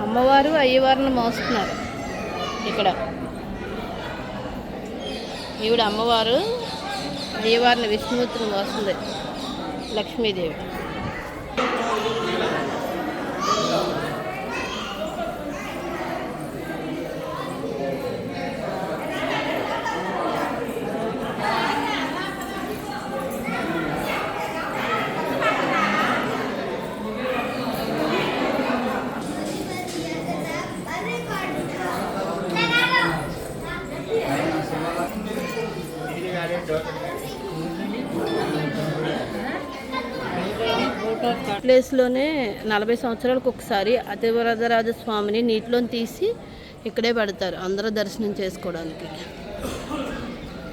అమ్మవారు అయ్యవారిని మోస్తున్నారు. ఇక్కడ. ఈవిడ అమ్మవారు అయ్యవారిని విష్ణుమూర్తిని మోస్తుంది. లక్ష్మీదేవి. ప్లేస్లోనే నలభై సంవత్సరాలకు ఒకసారి అతివరదరాజ స్వామిని నీటిలోని తీసి ఇక్కడే పెడతారు అందరూ దర్శనం చేసుకోవడానికి.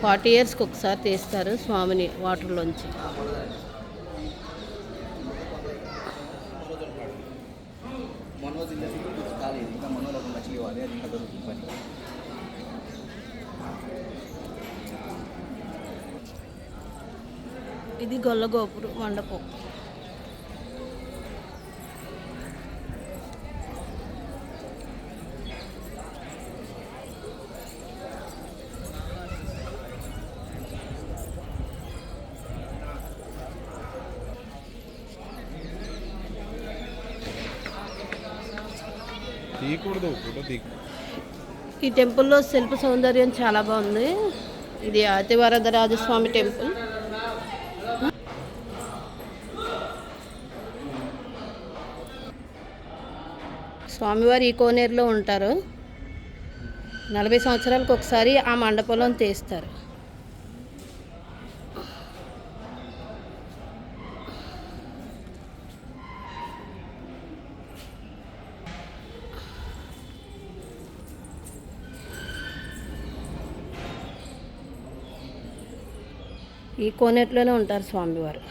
ఫార్టీ ఇయర్స్కి ఒకసారి తీస్తారు స్వామిని వాటర్లోంచి. మనోజ్ ఇంకా మనోజ్ ఒక ఇవ్వాలి అది ఇంకా దొరుకుతుంది పని ఇది గొల్లగోపురు మండపం. తీయకూడదు ఈ టెంపుల్లో శిల్ప సౌందర్యం చాలా బాగుంది. ఇది అతివరదరాజస్వామి టెంపుల్. స్వామివారు ఈ కోనేరులో ఉంటారు. నలభై సంవత్సరాలకు ఒకసారి ఆ మండపంలో తీస్తారు. ఈ కోనేరులోనే ఉంటారు స్వామివారు.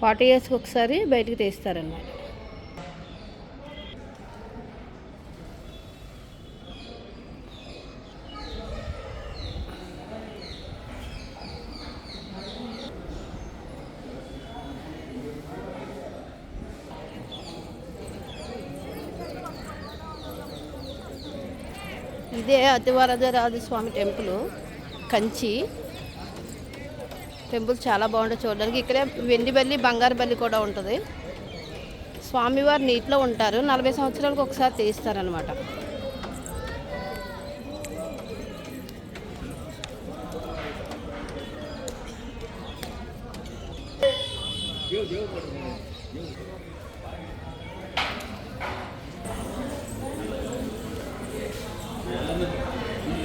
ఫార్టీ ఇయర్స్కి ఒకసారి బయటికి తీస్తారన్నమాట. ఇదే అతివరదరాజస్వామి టెంపుల్ కంచి. టెంపుల్ చాలా బాగుంటుంది చూడడానికి. ఇక్కడే వెండి బల్లి బంగారు బల్లి కూడా ఉంటుంది. స్వామివారు నీటిలో ఉంటారు. నలభై సంవత్సరాలకు ఒకసారి తీస్తారనమాట